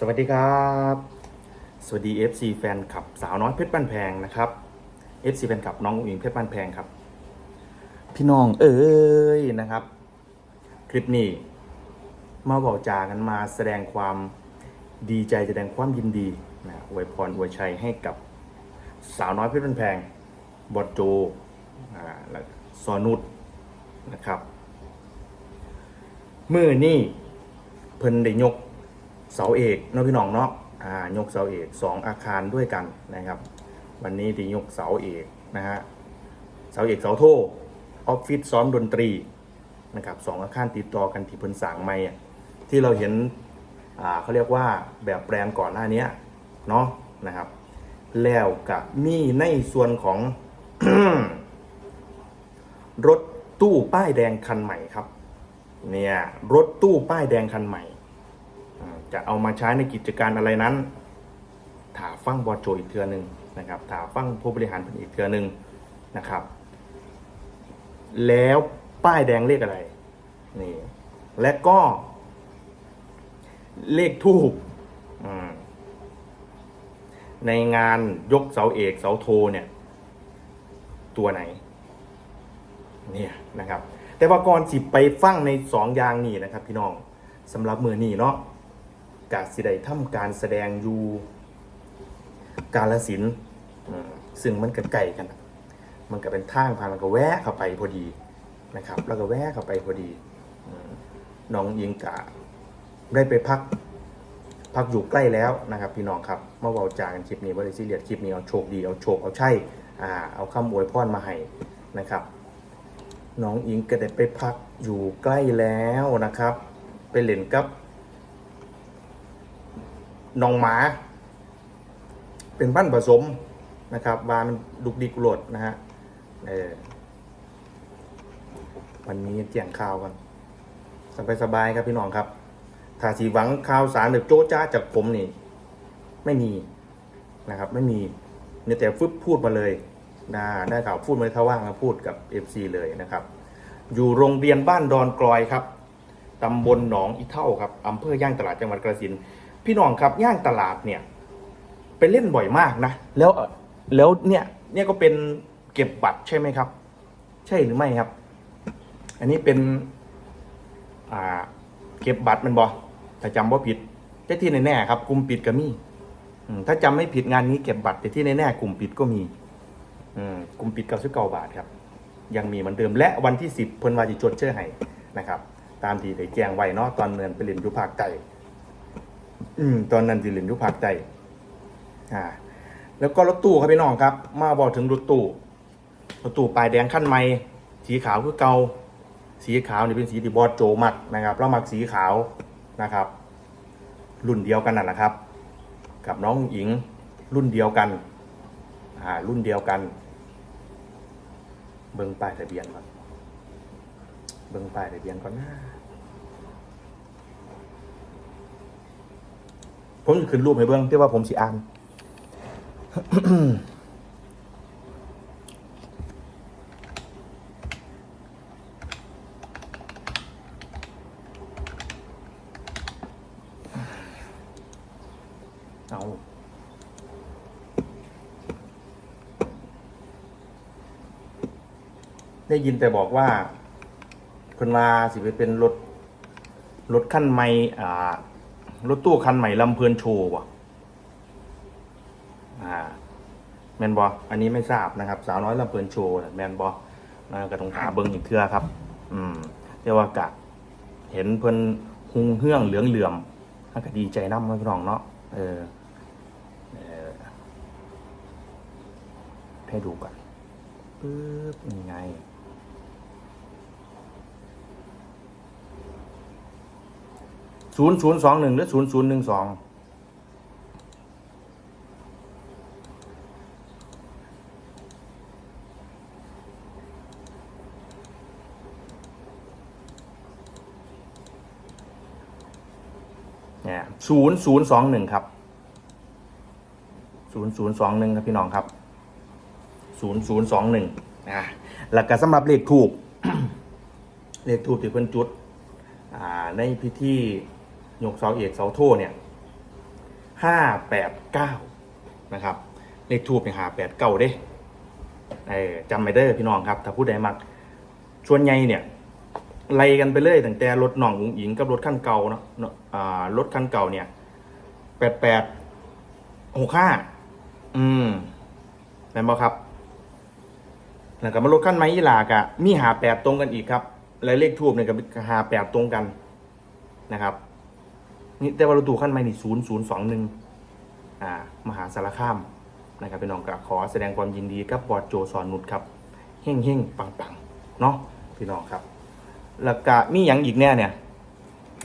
สวัสดีครับ สวัสดี FC แฟนคลับสาวน้อยเพชรบ้านแพงนะครับ FC แฟนคลับน้องอุ๋งอิงเพชรบ้านแพงครับ พี่น้องเอ้ยนะครับ คลิปนี้ มาบอกจากันมาแสดงความดีใจแสดงความยินดีนะอวยพรอวยชัยให้กับสาวน้อยเพชรบ้านแพงบอดโจอ่าและซอนุดนะครับ มือนี่เพิ่นได้ยก เสาเอกเนาะพี่น้องเนาะอ่ายกเสาเอกสองอาคารด้วยกันนะครับ วันนี้ที่ยกเสาเอกนะฮะเสาเอกเสาโทออฟฟิศซ้อมดนตรีนะครับสองอาคารติดต่อกันที่เพิ่นสางใหม่ที่เราเห็นอ่าเขาเรียกว่าแบบแปลนก่อนหน้านี้เนาะนะครับแล้วกับมีในส่วนของรถตู้ป้ายแดงคันใหม่ครับ เนี่ยรถตู้ป้ายแดงคันใหม่ จะเอามาใช้ในกิจการอะไรนั้นถาฟั่งบอโจอีกเทือหนึ่งนะครับถาฟั่งผู้บริหารเป็นอีกเทือหนึ่งนะครับ แล้วป้ายแดงเลขอะไรนี่และก็เลขทูบในงานยกเสาเอกเสาโทเนี่ย ตัวไหน เนี่ยนะครับ แต่ว่าก่อนสิไปฟั่งในสองอย่างนี้นะครับ พี่น้องสำหรับมือนี้เนาะ กาสิได้ทำการแสดงอยู่กาลสินซึ่งมันก็ไกลกัน มันก็เป็นทางผ่านมันก็แวะเข้าไปพอดีนะครับ แล้วก็แวะเข้าไปพอดีน้องยิงกะได้ไปพัก พักอยู่ใกล้แล้วนะครับ พี่น้องครับเมื่อวาจากันคลิปนี้ว่าได้ซีเรียสคลิปนี้เอาโชคดีเอาโชคเอาใช่อ่าเอาคำอวยพรมาให้นะครับ น้องอิงก็ได้ไปพักอยู่ใกล้แล้วนะครับ ไปเล่นกับ น้องหมา เป็นบ้านผสมนะครับวามันดุกดิกโหลดนะฮะเออวันนี้แจ้งข่าวกันสบายสบายครับพี่น้องครับถ้าสีหวังข่าวสารหรือโจ๊ะจ้าจากผมนี่ ไม่มีนะครับ ไม่มีเนี่ยแต่ฟึบพูดมาเลยนะได้ข่าวพูดมาถ้าว่างแล้วพูดกับ FC เลยนะครับ อยู่โรงเรียนบ้านดอนกลอยครับตำบลหนองอีเท่าครับอำเภอย่างตลาดจังหวัดกระสิน พี่น้องครับย่างตลาดเนี่ย ไปเล่นบ่อยมากนะ แล้วแล้วเนี่ย เนี่ยก็เป็นเก็บบัตรใช่ไหมครับ ใช่หรือไม่ครับ อันนี้เป็น อ่า เก็บบัตรมันบอถ้าจำว่าผิดแต่ที่แน่ๆครับกลุ่มปิดก็มีถ้าจำไม่ผิดงานนี้เก็บบัตรแต่ที่แน่ๆกลุ่มปิดก็มีอืมกลุ่มปิดเก้าสิบเก้าบาทครับ ยังมีเหมือนเดิมและวันที่สิบเพิ่นวาจิจดเชื่อให้นะครับ ตามที่ได้แจ้งไว้เนาะตอนเนินไปเรียนอยุภาคใต้ อืม ตอนนั้นที่เรียนอยุภาคใต้อ่า แล้วก็รถตู้ครับพี่น้องครับ มาบอกถึงรถตู้รถตู้ปลายแดงขั้นใหม่สีขาวคือเกาสีขาวนี่เป็นสีที่บอสโจมักนะครับเรามักสีขาวนะครับ รุ่นเดียวกันนั่นแหละครับ กับน้องหญิงรุ่นเดียวกันอ่ารุ่นเดียวกัน เบิ้งป้ายทะเบียนก่อนเบิ้งป้ายทะเบียนก่อนนะ ผมจะขึ้นรูปให้เบิ้งที่ว่าผมสิอ่านเอาได้ยินแต่บอกว่าคนมาสิไปเป็นรถรถคันใหม่อ่า รถตู้คันใหม่ลำเพลินโชว์ว่ะอ่าแมนบออันนี้ไม่ทราบนะครับ สาวน้อยลำเพลินโชว์น่ะแมนบอนะก็ต้องหาเบิ้งอีกเทื่อครับ อืมแต่ว่ากะเห็นเพิ่นหุงเฮื่องเหลืองเหลื่อมท่านก็ดีใจน้ำพี่น้องเนาะเออเออให้ดูก่อนปึ๊บยังไง ศูนย์ศูนย์สองหนึ่งหรือศูนย์ศูนย์หนึ่งสองเนี่ยศูนย์ศูนย์สองหนึ่งครับศูนย์ศูนย์สองหนึ่งครับพี่น้องครับศูนย์ศูนย์สองหนึ่งนะแล้วก็สำหรับเลขถูก เลขถูกที่เพิ่นจุดในพิธี ยกเสาเอกเสาโทเนี่ยห้าแปดเก้านะครับ เลขทูบเนี่ยหาแปดเก้าเด้เออจำไม่ได้อพี่น้องครับ ถ้าผู้ใดมักชวนใหญ่เนี่ยไล่กันไปเลยตั้งแต่รถหน่องอุ๋งอิงกับรถขั้นเก่าเนาะรถขั้นเก่าเนี่ยแปดแปดหกห้าอืมแม่นบอครับแล้วก็มารถขั้นไม้ยีหลากะมีหาแปดตรงกันอีกครับ และเลขทูบเนี่ยกับหาแปดตรงกันนะครับ นี่แต่ว่ารถตู้ขั้นไม้นี่ศูนย์ศูนย์สองหนึ่งอ่ามหาสารคามนะครับพี่น้องก็ขอแสดงความยินดีกับบอดโจสอนนุชครับเฮ่งเฮ่งปังปังเนาะพี่น้องครับ แล้วก็มีอย่างอีกแน่เนี่ย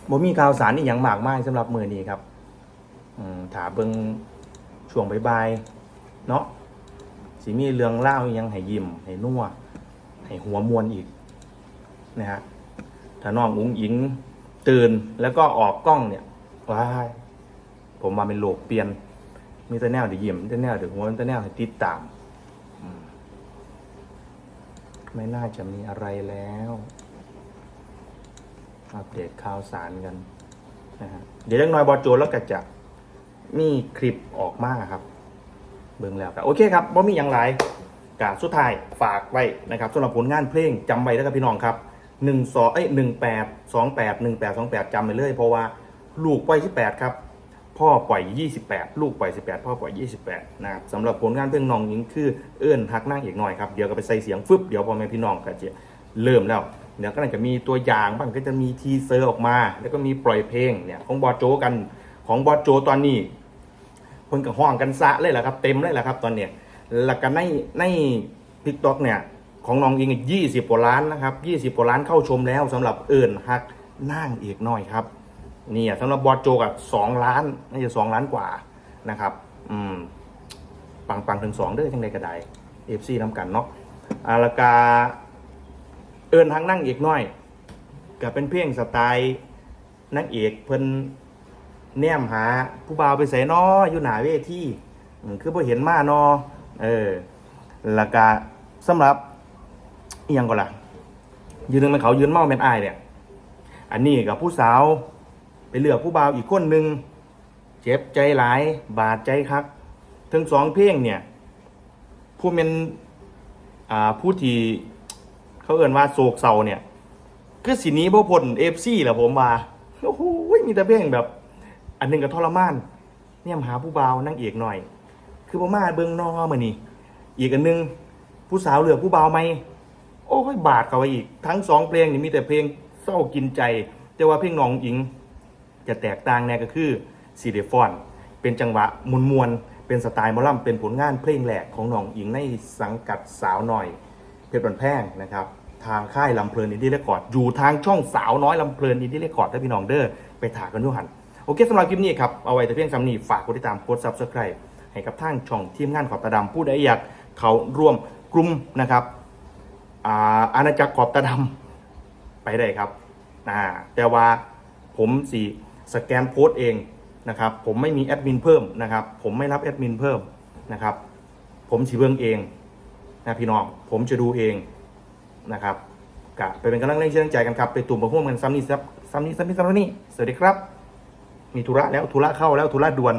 บ่มีข่าวสารนี่อย่างมากมายสำหรับมือนี้ครับอืมถาเบิงช่วงบายๆเนาะสิมีเรื่องเล่าอิหยังให้ยิ้มให้นัวให้หัวมวนอีกนะฮะถ้าน้องอุ้งอิงตื่นแล้วก็ออกกล้องเนี่ย ว้ายผมมาเป็นโลกเปลี่ยน มีแต่แนวเดี๋ยวยิ้มมีแต่แนวเดี๋ยวหัวมีแต่แนวให้ติดตามไม่น่าจะมีอะไรแล้ว อัปเดตข่าวสารกันนะฮะเดี๋ยวเรื่องน้อยบอโจแล้วก็จะมีคลิปออกมาครับ เบิ่งแล้วก็โอเคครับว่ามีอย่างไรกาสุดท้ายฝากไว้นะครับสำหรับผลงานเพลงจำไว้แล้วครับพี่น้องครับหนึ่งสองเอ้ยหนึ่งแปดสองแปดหนึ่งแปดสองแปดจำไปเลยเพราะว่า ลูกปล่อยที่แปดครับ พ่อปล่อยยี่สิบแปดลูกปล่อยสิบแปดพ่อปล่อยยี่สิบแปดนะครับสำหรับผลงานเพลงน้องหญิงคือเอื้อนฮักนั่งอีกหน่อยครับ เดี๋ยวก็ไปใส่เสียงฟึบเดี๋ยวพ่อแม่พี่น้องก็จะเริ่มแล้วเดี๋ยวก็น่าจะมีตัวอย่างบ้างก็จะมีทีเซอร์ออกมา แล้วก็มีปล่อยเพลงเนี่ยของบอโจกันของบอโจตอนนี้คนกับห้องกันสะเลยแหละครับ เต็มเลยแหละครับตอนเนี้ยแล้วก็ในในทิกต็อกเนี่ยของน้องอิงยี่สิบกว่าล้านนะครับยี่สิบกว่าล้านเข้าชมแล้วสำหรับเอิญฮักนั่งเอกน้อยครับ นี่สำหรับบอสโจกับสองล้านน่าจะสองล้านกว่านะครับ อืม ปังปังถึงสองเด้อจังใดก็ไดเอฟซีน้ำกันเนาะอาราคาเอินทางนั่งเอกน้อยก็เป็นเพลงสไตล์นักเอกเพิ่นแนมหาผู้บ่าวไปใส่นออยู่หนาเวทีอืมคือพอเห็นมานอเออแล้วก็สำหรับอียังก่อนล่ะ ยืนหนึ่งเป็นเขายืนเมาเป็นอายเนี่ย อันนี้กับผู้สาว ไปเลือกผู้บ่าวอีกคนหนึ่งเจ็บใจหลาย บาดใจคักทั้งสองเพลงเนี่ย ผู้เป็นอ่าผู้ที่เขาเอ่นว่าโศกเศร้าเนี่ยคือสีนี้พวกพลเอฟซีแหละผมว่าโอ้โหมีแต่เพลงแบบ อันหนึงกับทรมาน เนี่ยหาผู้บ่าวนั่งเอกหน่อย คือพ่อมาเบิงนอมานี่อีกอันหนึงผู้สาวเหลือผู้บ่าวไหมโอ้ยบาดเข้าไปอีก ทั้งสองเพลงนี่มีแต่เพลงเศร้ากินใจ แต่ว่าเพลงน้องอิง จะแตกต่างแน่ก็คือซีเดฟอน เป็นจังหวะมวลมวลเป็นสไตล์มอลล่ำเป็นผลงานเพลงแหลกของน้องอิงในสังกัดสาวหน่อย เพชรบันแพงนะครับทางค่ายลำเพลินอินดี้เรคคอร์ดอยู่ทางช่องสาวน้อยลำเพลินอินดี้เรคคอร์ดถ้าพี่น้องเด้อไปถากันด้วยหันโอเคสำหรับคลิปนี้ครับเอาไว้แต่เพียงสำนีฝากกดติดตามกดซับสไคร b e ให้กับทางช่องทีมงานขอบตาดำผู้ใดอยากเขาร่วมกลุ่มนะครับอาอาณาจักรขอบตาดำไปได้ครับแต่ว่าผมสี สแกนโพสต์เองนะครับผมไม่มีแอดมินเพิ่มนะครับผมไม่รับแอดมินเพิ่มนะครับผมสีเบิ้งเองนะพี่น้องผมจะดูเองนะครับกะไปเป็นกำลังแรงเชื่อใจกันครับไปตุ่มประพ่วงกันซ้ำนี่ซ้ำซ้ำนี้ซ้ำนี้ซ้ำนี้สวัสดีครับ มีธุระแล้วธุระเข้าแล้วธุระด่วน